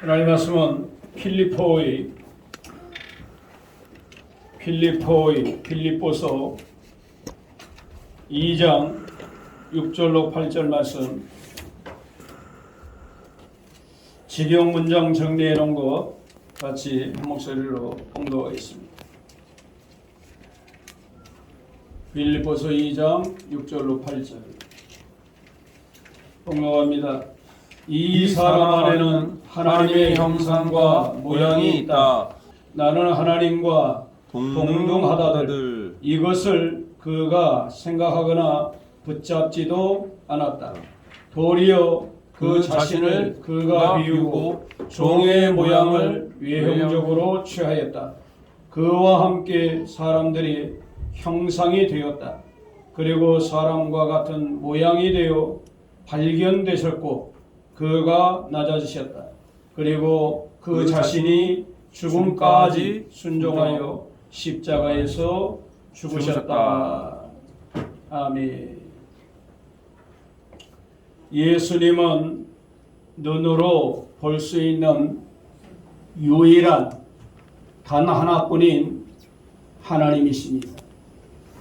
하나님 말씀은 필리포의 필리포의 필리포서 2장 6절로 8절 말씀 직용 문장 정리해 놓은 것 같이 한 목소리로 공도하겠습니다. 빌리포서 2장 6절로 8절 공명합니다. 이 사람 안에는 하나님의 형상과 모양이 있다. 나는 하나님과 동등하다들 이것을 그가 생각하거나 붙잡지도 않았다. 도리어 그 자신을 그가 비우고 종의 모양을 외형적으로 취하였다. 그와 함께 사람들이 형상이 되었다. 그리고 사람과 같은 모양이 되어 발견되셨고 그가 낮아지셨다. 그리고 그 자신이 죽음까지 순종하여 십자가에서 죽으셨다. 아멘. 예수님은 눈으로 볼 수 있는 유일한 단 하나뿐인 하나님이십니다.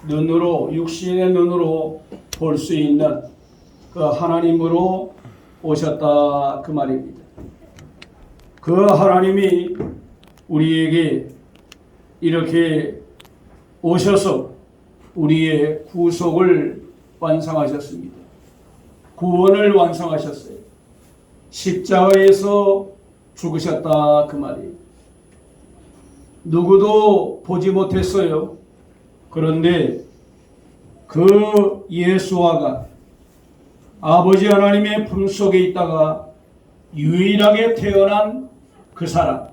눈으로 육신의 눈으로 볼 수 있는 그 하나님으로 오셨다 그 말입니다. 그 하나님이 우리에게 이렇게 오셔서 우리의 구속을 완성하셨습니다. 구원을 완성하셨어요. 십자가에서 죽으셨다 그 말이에요. 누구도 보지 못했어요. 그런데 그 예수와가 아버지 하나님의 품속에 있다가 유일하게 태어난 그 사람,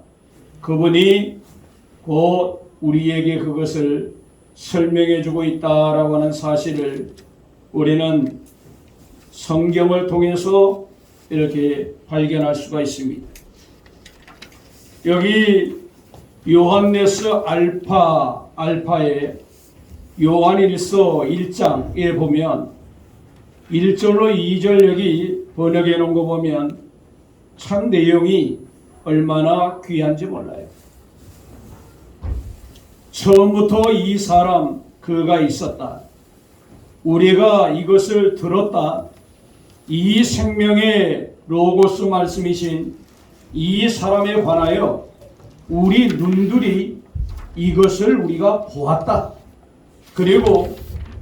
그분이 곧 우리에게 그것을 설명해 주고 있다라고 하는 사실을 우리는 성경을 통해서 이렇게 발견할 수가 있습니다. 여기 요한네스 알파 알파의 요한일서 1장에 보면 1절로 2절 여기 번역해 놓은 거 보면 참 내용이 얼마나 귀한지 몰라요. 처음부터 이 사람 그가 있었다. 우리가 이것을 들었다. 이 생명의 로고스 말씀이신 이 사람에 관하여 우리 눈들이 이것을 우리가 보았다. 그리고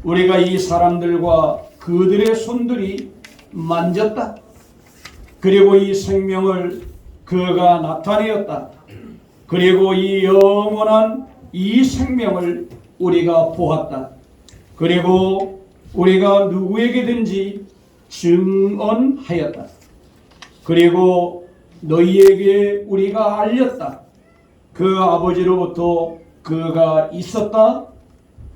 우리가 이 사람들과 그들의 손들이 만졌다. 그리고 이 생명을 그가 나타내었다. 그리고 이 영원한 이 생명을 우리가 보았다. 그리고 우리가 누구에게든지 증언하였다. 그리고 너희에게 우리가 알렸다. 그 아버지로부터 그가 있었다.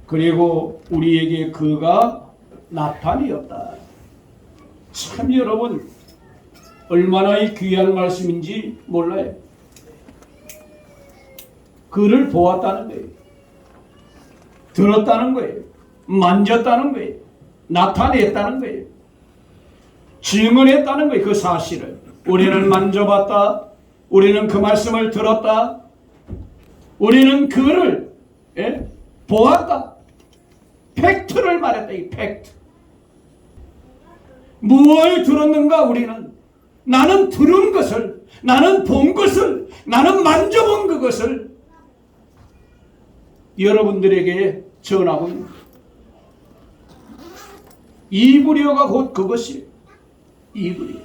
그리고 우리에게 그가 나타내었다. 참 여러분 얼마나 이 귀한 말씀인지 몰라요. 그를 보았다는 거예요. 들었다는 거예요. 만졌다는 거예요. 나타냈다는 거예요. 증언했다는 거예요. 그 사실을. 우리는 만져봤다. 우리는 그 말씀을 들었다. 우리는 그를 예? 보았다. 팩트를 말했다. 이 팩트. 무엇을 들었는가 우리는 나는 들은 것을 나는 본 것을 나는 만져본 그것을 여러분들에게 전하고. 이브리어가 곧 그것이 이브리어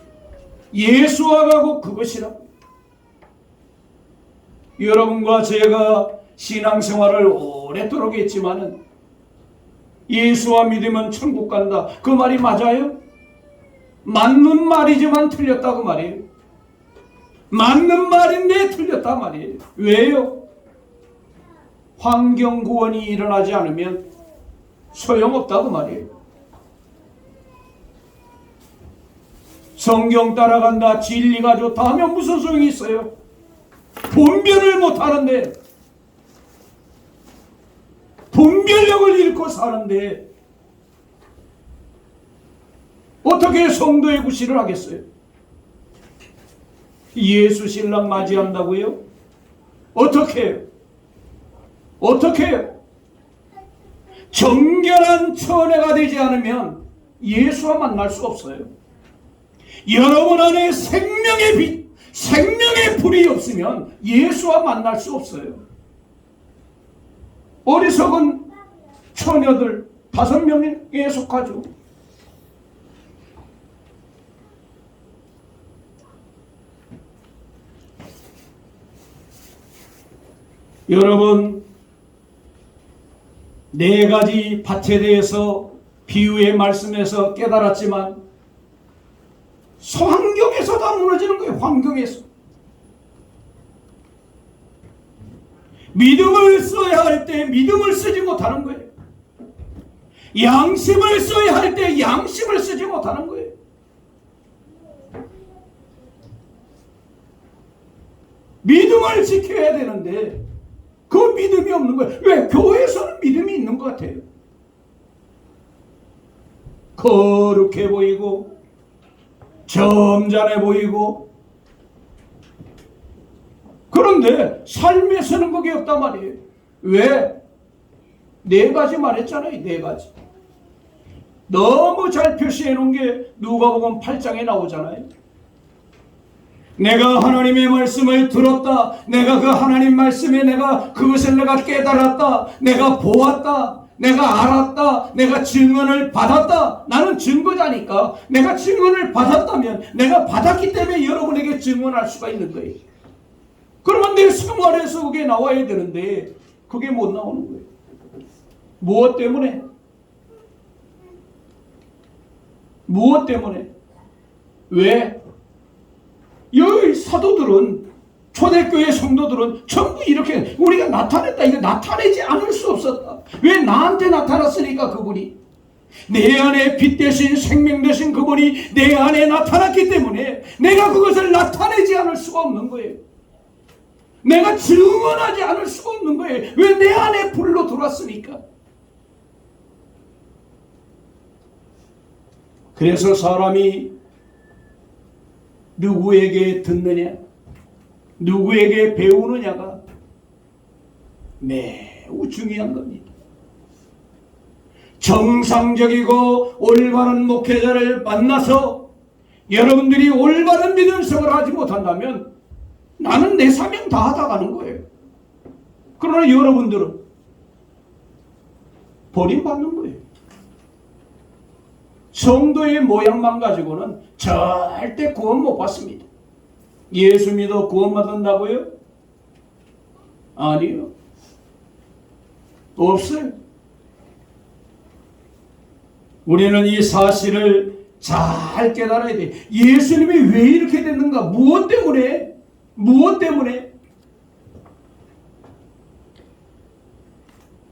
예수와가 곧 그것이라고 여러분과 제가 신앙생활을 오래도록 했지만은 예수와 믿으면 천국 간다 그 말이 맞아요? 맞는 말이지만 틀렸다 그 말이에요 맞는 말인데 틀렸다 말이에요 왜요? 환경 구원이 일어나지 않으면 소용없다고 말이에요. 성경 따라간다, 진리가 좋다 하면 무슨 소용이 있어요? 분별을 못 하는데, 분별력을 잃고 사는데, 어떻게 성도의 구실을 하겠어요? 예수 신랑 맞이한다고요? 어떻게? 어떻게? 정결한 처녀가 되지 않으면 예수와 만날 수 없어요. 여러분 안에 생명의 빛, 생명의 불이 없으면 예수와 만날 수 없어요. 어리석은 처녀들 다섯 명에 속하죠. 여러분, 네 가지 밭에 대해서 비유의 말씀에서 깨달았지만 환경에서 다 무너지는 거예요. 환경에서. 믿음을 써야 할 때 믿음을 쓰지 못하는 거예요. 양심을 써야 할 때 양심을 쓰지 못하는 거예요. 믿음을 지켜야 되는데 그 믿음이 없는 거예요. 왜? 교회에서는 믿음이 있는 것 같아요. 거룩해 보이고 점잖해 보이고 그런데 삶에서는 그게 없단 말이에요. 왜? 네 가지 말했잖아요. 네 가지. 너무 잘 표시해 놓은 게 누가복음 8장에 나오잖아요. 내가 하나님의 말씀을 들었다. 내가 그 하나님 말씀에 내가 그것을 내가 깨달았다. 내가 보았다. 내가 알았다. 내가 증언을 받았다. 나는 증거자니까. 내가 증언을 받았다면 내가 받았기 때문에 여러분에게 증언할 수가 있는 거예요. 그러면 내 생활에서 그게 나와야 되는데 그게 못 나오는 거예요. 무엇 때문에? 무엇 때문에? 왜? 여기 사도들은 초대교회 성도들은 전부 이렇게 우리가 나타냈다. 이거 나타내지 않을 수 없었다. 왜 나한테 나타났으니까 그분이 내 안에 빛 대신 생명 대신 그분이 내 안에 나타났기 때문에 내가 그것을 나타내지 않을 수가 없는 거예요. 내가 증언하지 않을 수가 없는 거예요. 왜 내 안에 불로 들어왔으니까. 그래서 사람이 누구에게 듣느냐, 누구에게 배우느냐가 매우 중요한 겁니다. 정상적이고 올바른 목회자를 만나서 여러분들이 올바른 믿음 생활을 하지 못한다면 나는 내 사명 다 하다 가는 거예요. 그러나 여러분들은 버림받는 거예요. 성도의 모양만 가지고는 절대 구원 못 받습니다. 예수 믿어 구원 받는다고요? 아니요. 없어요. 우리는 이 사실을 잘 깨달아야 돼. 예수님이 왜 이렇게 됐는가? 무엇 때문에? 무엇 때문에?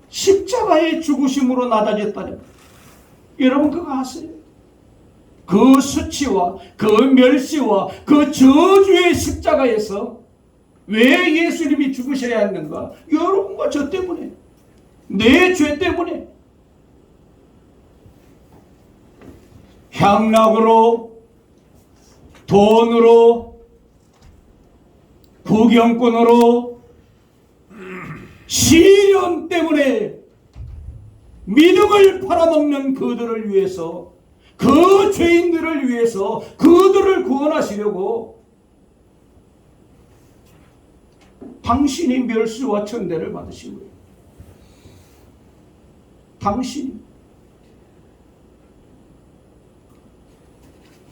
십자가의 죽으심으로 낮아졌다는 여러분 그거 아세요? 그 수치와 그 멸시와 그 저주의 십자가에서 왜 예수님이 죽으셔야 했는가? 여러분과 저 때문에 내 죄 때문에 향락으로 돈으로 부경꾼으로 시련 때문에 믿음을 팔아먹는 그들을 위해서 그 죄인들을 위해서 그들을 구원하시려고 당신이 멸수와 천대를 받으신 거예요. 당신이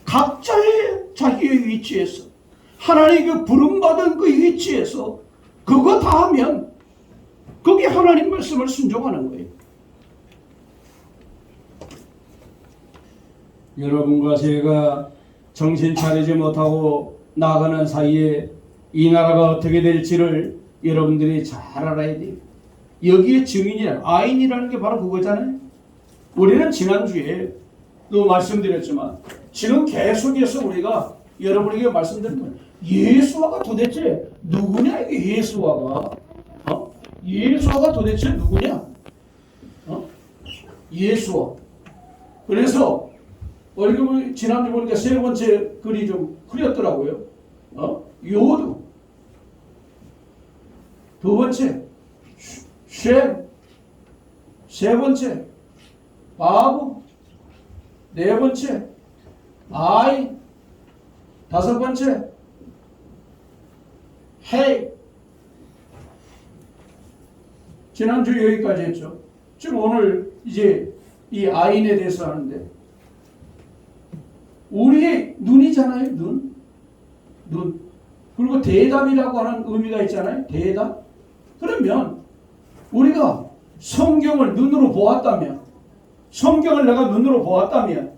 각자의 자기의 위치에서 하나님 그 부름받은 그 위치에서 그거 다 하면 그게 하나님 말씀을 순종하는 거예요. 여러분과 제가 정신 차리지 못하고 나가는 사이에 이 나라가 어떻게 될지를 여러분들이 잘 알아야 돼요. 여기에 증인이라 아인이라는 게 바로 그거잖아요. 우리는 지난주에 또 말씀드렸지만 지금 계속해서 우리가 여러분에게 말씀드린 거예요. 예수화가 도대체 누구냐 이게 예수화가 어? 예수화가 도대체 누구냐? 어? 예수화. 그래서 우리가 지난주 보니까 세 번째 글이 좀 흐렸더라고요. 어? 요두. 두 번째, 쉐. 세 번째, 바보. 네 번째, 아이. 다섯 번째, 헤이. 지난주 여기까지 했죠. 지금 오늘 이제 이 아인에 대해서 하는데 우리의 눈이잖아요, 눈. 눈. 그리고 대답이라고 하는 의미가 있잖아요. 대답. 그러면 우리가 성경을 눈으로 보았다면 성경을 내가 눈으로 보았다면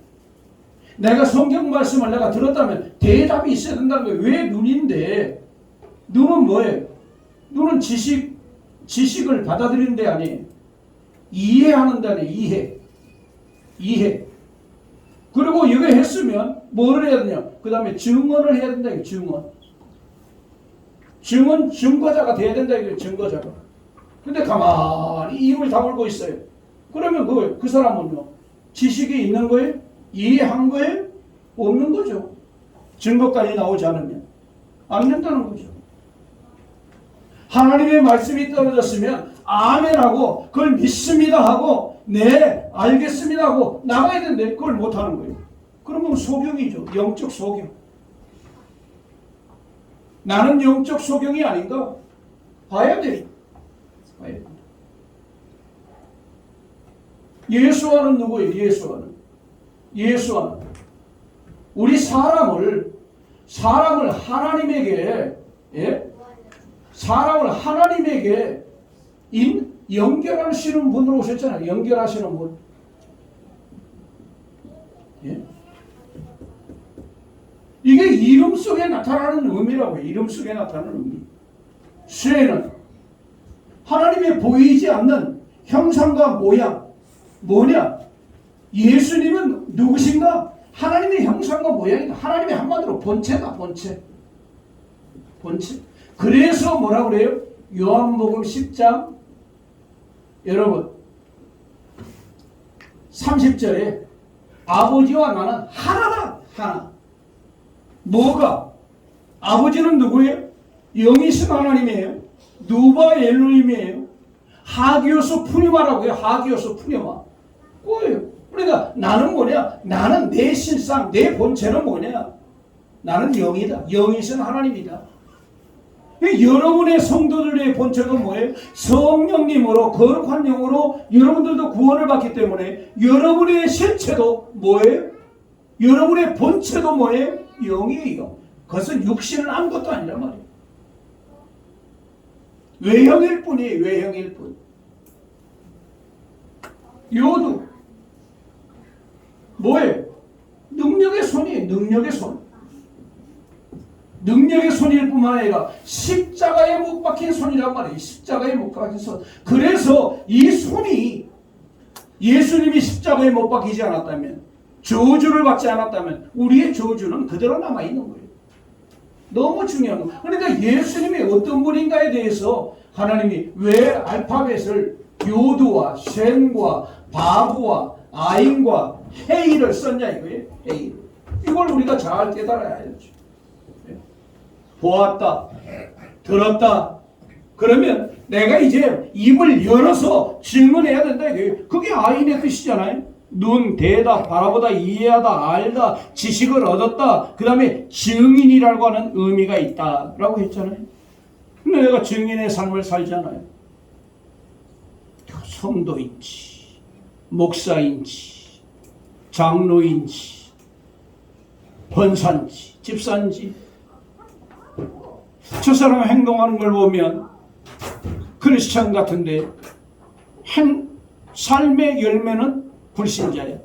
내가 성경 말씀을 내가 들었다면 대답이 있어야 된다는 거예요. 왜 눈인데? 눈은 뭐예요? 눈은 지식, 지식을 받아들이는 데 아니에요. 이해하는 데아니에요 이해. 이해. 그리고 이거 했으면 뭐를 해야 되냐? 그 다음에 증언을 해야 된다. 이거 증언. 증언, 증거자가 돼야 된다. 이거 증거자가. 근데 가만히 입을 다물고 있어요. 그러면 그, 그 사람은요, 지식이 있는 거예요? 이해한 거예요? 없는 거죠. 증거까지 나오지 않으면. 안 된다는 거죠. 하나님의 말씀이 떨어졌으면 아멘하고 그걸 믿습니다 하고 네 알겠습니다 하고 나가야 되는데 그걸 못하는 거예요. 그러면 소경이죠. 영적 소경. 나는 영적 소경이 아닌가? 봐야 돼. 봐야 돼. 예수와는 누구예요? 예수와는. 예수와는. 우리 사람을, 사람을 하나님에게, 예? 사람을 하나님에게 인, 연결하시는 분으로 오셨잖아요. 연결하시는 분. 예? 이게 이름 속에 나타나는 의미라고요. 이름 속에 나타나는 의미. 쇠는 하나님의 보이지 않는 형상과 모양. 뭐냐? 예수님은 누구신가? 하나님의 형상과 모양이다. 하나님의 한마디로 본체다, 본체. 본체. 그래서 뭐라 그래요? 요한복음 10장 여러분 30절에 아버지와 나는 하나다 하나. 뭐가? 아버지는 누구예요? 영이신 하나님이에요? 누바 엘로임이에요? 하기오스 푸니마라고 요. 하기오스 푸니마. 뭐예요? 그러니까 나는 뭐냐? 나는 내 실상 내 본체는 뭐냐? 나는 영이다. 영이신 하나님이다 여러분의 성도들의 본체는 뭐예요? 성령님으로 거룩한 영으로 여러분들도 구원을 받기 때문에 여러분의 실체도 뭐예요? 여러분의 본체도 뭐예요? 영이에요. 그것은 육신은 아무것도 아니란 말이에요. 외형일 뿐이에요. 외형일 뿐. 요도 뭐예요? 능력의 손이에요. 능력의 손. 능력의 손일 뿐만 아니라 십자가에 못 박힌 손이란 말이에요. 십자가에 못 박힌 손. 그래서 이 손이 예수님이 십자가에 못 박히지 않았다면 저주를 받지 않았다면 우리의 저주는 그대로 남아 있는 거예요. 너무 중요한 거. 그러니까 예수님이 어떤 분인가에 대해서 하나님이 왜 알파벳을 요두와 쉔과 바보와 아인과 헤이를 썼냐 이거예요. 헤이. 이걸 우리가 잘 깨달아야 알죠. 보았다, 들었다. 그러면 내가 이제 입을 열어서 질문해야 된다. 그게 아인의 뜻이잖아요. 눈, 대다, 바라보다, 이해하다, 알다, 지식을 얻었다. 그 다음에 증인이라고 하는 의미가 있다 라고 했잖아요. 근데 내가 증인의 삶을 살잖아요. 성도인지, 목사인지, 장로인지, 권사인지, 집사인지, 저 사람 행동하는 걸 보면 크리스천 같은데 행, 삶의 열매는 불신자야.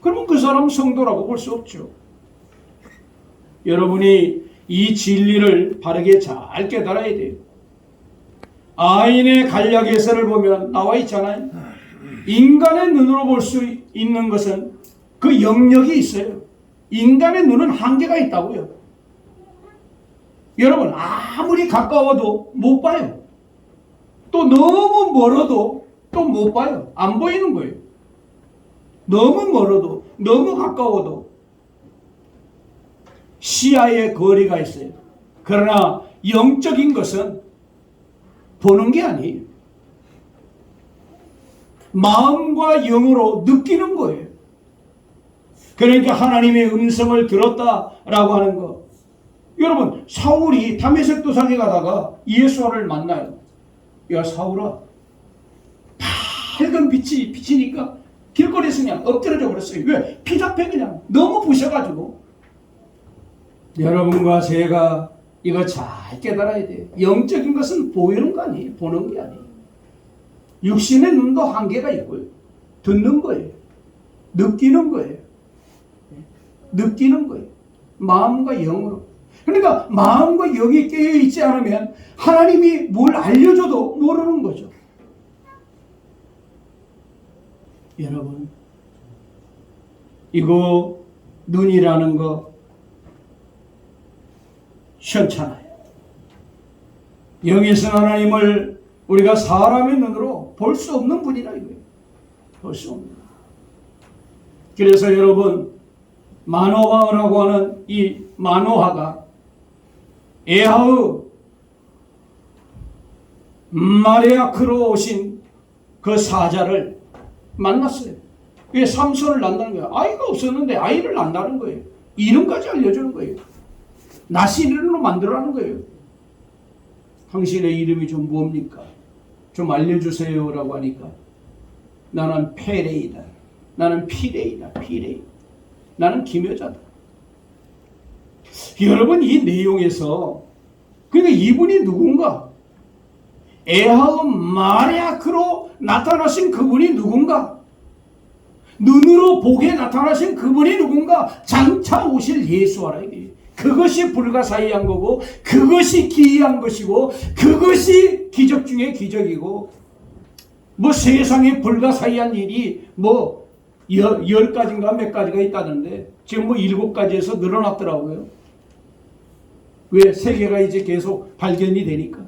그러면 그 사람 성도라고 볼 수 없죠. 여러분이 이 진리를 바르게 잘 깨달아야 돼요. 아인의 간략에서를 보면 나와 있잖아요. 인간의 눈으로 볼 수 있는 것은 그 영역이 있어요. 인간의 눈은 한계가 있다고요. 여러분 아무리 가까워도 못 봐요. 또 너무 멀어도 또 못 봐요. 안 보이는 거예요. 너무 멀어도 너무 가까워도 시야의 거리가 있어요. 그러나 영적인 것은 보는 게 아니에요. 마음과 영으로 느끼는 거예요. 그러니까 하나님의 음성을 들었다라고 하는 거. 여러분, 사울이 담에색 도상에 가다가 예수와를 만나요. 야, 사울아. 밝은 빛이 비치니까 길거리에서 그냥 엎드려져 버렸어요. 왜? 피답해 그냥. 너무 부셔가지고. 여러분과 제가 이거 잘 깨달아야 돼요. 영적인 것은 보이는 거 아니에요. 보는 게 아니에요. 육신의 눈도 한계가 있고요. 듣는 거예요. 느끼는 거예요. 느끼는 거예요. 마음과 영으로. 그러니까 마음과 영이 깨어 있지 않으면 하나님이 뭘 알려줘도 모르는 거죠. 여러분, 이거 눈이라는 거 시원찮아요. 영에서 하나님을 우리가 사람의 눈으로 볼 수 없는 분이라 이거예요. 볼 수 없는. 그래서 여러분 만호화라고 하는 이 만호화가 에하의 마레아크로 오신 그 사자를 만났어요. 왜 삼손을 낳는다는 거예요? 아이가 없었는데 아이를 낳는다는 거예요. 이름까지 알려주는 거예요. 나시 이름으로 만들어라는 거예요. 당신의 이름이 좀 뭡니까? 좀 알려주세요 라고 하니까 나는 페레이다. 나는 피레이다. 피레이. 나는 김여자다. 여러분 이 내용에서 그러니까 이분이 누군가? 에하의 마리아크로 나타나신 그분이 누군가? 눈으로 보게 나타나신 그분이 누군가? 장차 오실 예수하라 이게. 그것이 불가사의한 거고 그것이 기이한 것이고 그것이 기적 중에 기적이고 뭐 세상에 불가사의한 일이 뭐 열, 열 가지인가 몇 가지가 있다던데 지금 뭐 일곱 가지에서 늘어났더라고요. 왜 세계가 이제 계속 발견이 되니까.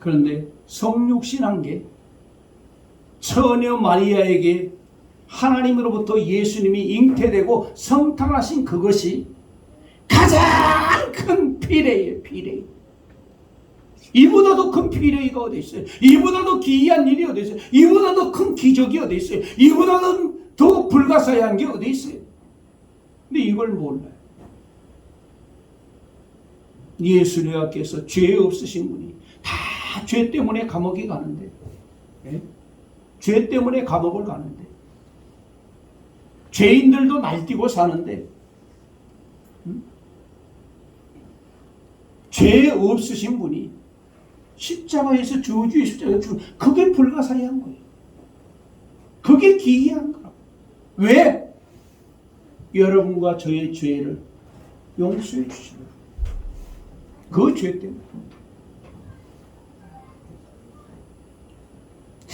그런데 성육신한 게 처녀 마리아에게 하나님으로부터 예수님이 잉태되고 성탄하신 그것이 가장 큰 피레예요, 피레. 이보다도 큰 피레이가 어디 있어요? 이보다도 기이한 일이 어디 있어요? 이보다도 큰 기적이 어디 있어요? 이보다도 더 불가사의한 게 어디 있어요? 근데 이걸 몰라요. 예수님께서 죄 없으신 분이 다 죄 때문에 감옥에 가는데, 예? 죄 때문에 감옥을 가는데, 죄인들도 날뛰고 사는데, 음? 죄 없으신 분이 십자가에서 저주의 십자가 주 그게 불가사의한 거예요. 그게 기이한 거라고. 왜? 여러분과 저의 죄를 용서해 주시는 그 죄 때문에.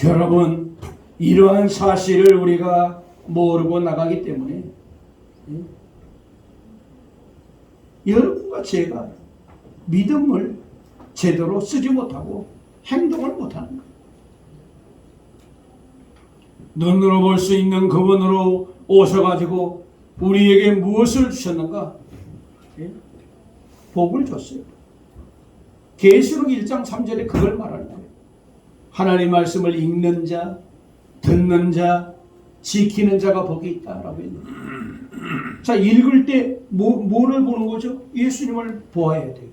여러분, 이러한 사실을 우리가 모르고 나가기 때문에 예? 여러분과 제가 믿음을 제대로 쓰지 못하고 행동을 못하는 거예요. 눈으로 볼 수 있는 그분으로 오셔가지고 우리에게 무엇을 주셨는가? 예? 복을 줬어요. 계시록 1장 3절에 그걸 말하는 거예요. 하나님 말씀을 읽는 자, 듣는 자, 지키는 자가 복이 있다라고 했는데. 자, 읽을 때 뭐, 뭐를 보는 거죠? 예수님을 보아야 돼요.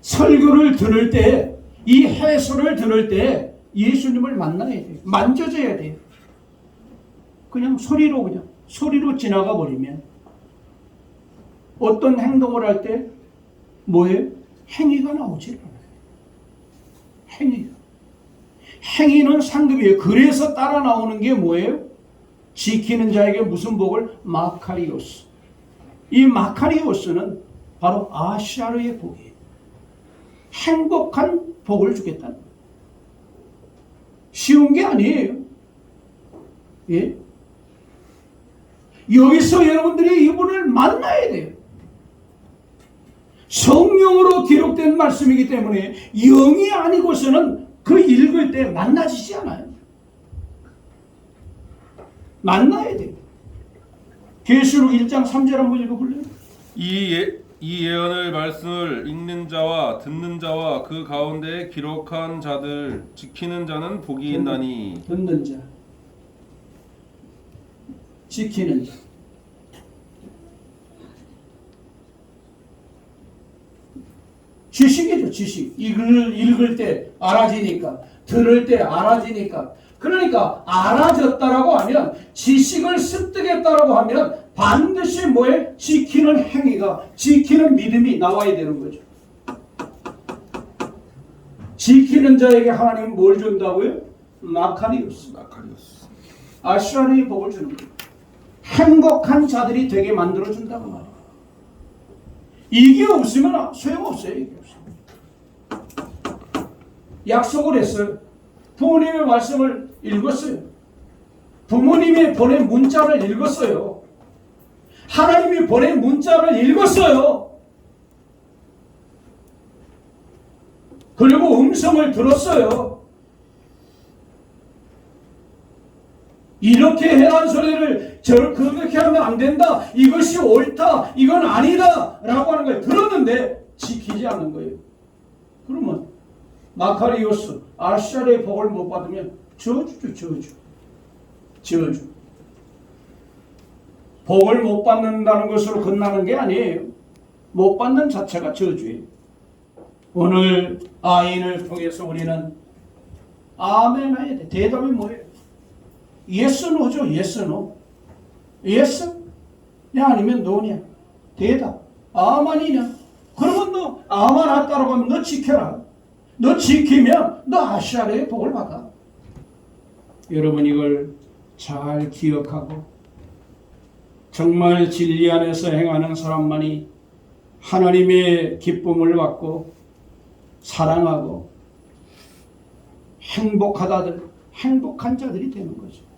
설교를 들을 때, 이 해설을 들을 때 예수님을 만나야 돼요. 만져줘야 돼요. 그냥 소리로 그냥 소리로 지나가 버리면 어떤 행동을 할 때 뭐예요? 행위가 나오지 않아요. 행위가. 행위는 상급이에요. 그래서 따라 나오는 게 뭐예요? 지키는 자에게 무슨 복을? 마카리오스. 이 마카리오스는 바로 아시아르의 복이에요. 행복한 복을 거예요. 쉬운 게 아니에요. 예? 여기서 여러분들이 이분을 만나야 돼요. 성령으로 기록된 말씀이기 때문에 영이 아니고서는 그 읽을 때 만나지지 않아요. 만나야 돼요. 계시록 1장 3절 한번 읽어볼래요? 이, 예, 이 예언을 말씀을 읽는 자와 듣는 자와 그 가운데 기록한 자들 지키는 자는 복이 있나니 듣는 자, 지키는 자. 지식이죠, 지식. 읽을, 읽을 때 알아지니까, 들을 때 알아지니까. 그러니까 알아졌다라고 하면 지식을 습득했다라고 하면 반드시 뭐에 지키는 행위가 지키는 믿음이 나와야 되는 거죠. 지키는 자에게 하나님은 뭘 준다고요? 마카리우스. 나카리오스 아시라의 복을 주는 거예요. 행복한 자들이 되게 만들어 준다고 말이에요. 이게 없으면 소용없어요. 이게 없어요. 약속을 했어요. 부모님의 말씀을 읽었어요. 부모님이 보낸 문자를 읽었어요. 하나님이 보낸 문자를 읽었어요. 그리고 음성을 들었어요. 이렇게 해란 소리를 저 그렇게 하면 안 된다. 이것이 옳다. 이건 아니다.라고 하는 걸 들었는데 지키지 않는 거예요. 그러면 마카리오스 아샤의 복을 못 받으면 저주죠 저주. 저주. 복을 못 받는다는 것으로 끝나는 게 아니에요. 못 받는 자체가 저주예요. 오늘 아인을 통해서 우리는 아멘 해야 돼. 대답이 뭐예요? 예스 노죠. 예스 노. 예스? 야 아니면 노냐? 대답. 아만이냐? 그러면 너 아만 왔다라고 하면 너 지켜라. 너 지키면 너 아시아의 복을 받아. 여러분 이걸 잘 기억하고 정말 진리 안에서 행하는 사람만이 하나님의 기쁨을 받고 사랑하고 행복하다들 행복한 자들이 되는 거죠.